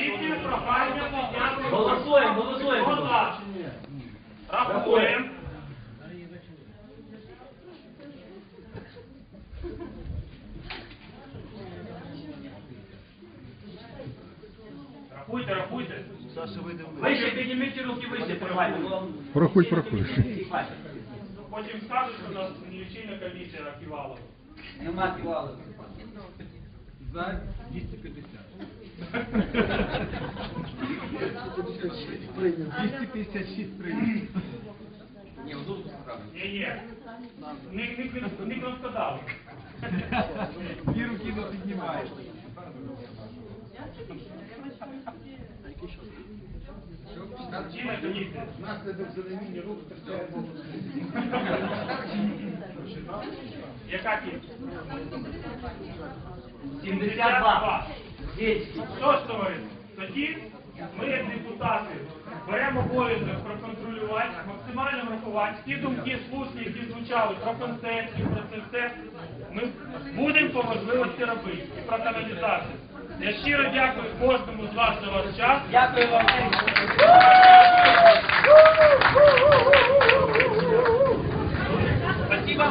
Пропозиції, прохання підняти. Голосуємо, голосуємо. Хто за? Рахуємо. Рахуйте, рахуйте. Вище підніміть руки, вище вам- Порахуй, порахуй. Потім скажуть, що у нас лічильна комісія кивала. Нема. За 250. 256 прийнято. Ні, в справді. Ні, ні. Не, не, не кнопкодав. Дві руки не піднімаєш. Лічильна комісія. Наслідок занеміння рук Яка кількість? 72. Що ж, товариство, тоді ми, як депутати, беремо обов'язок проконтролювати, максимально врахувати ті думки слушні, які звучали про концепцію, про це все. Ми будемо по можливості робити і про каналізацію. Я щиро дякую кожному з вас за ваш час. Дякую вам. Спасибо.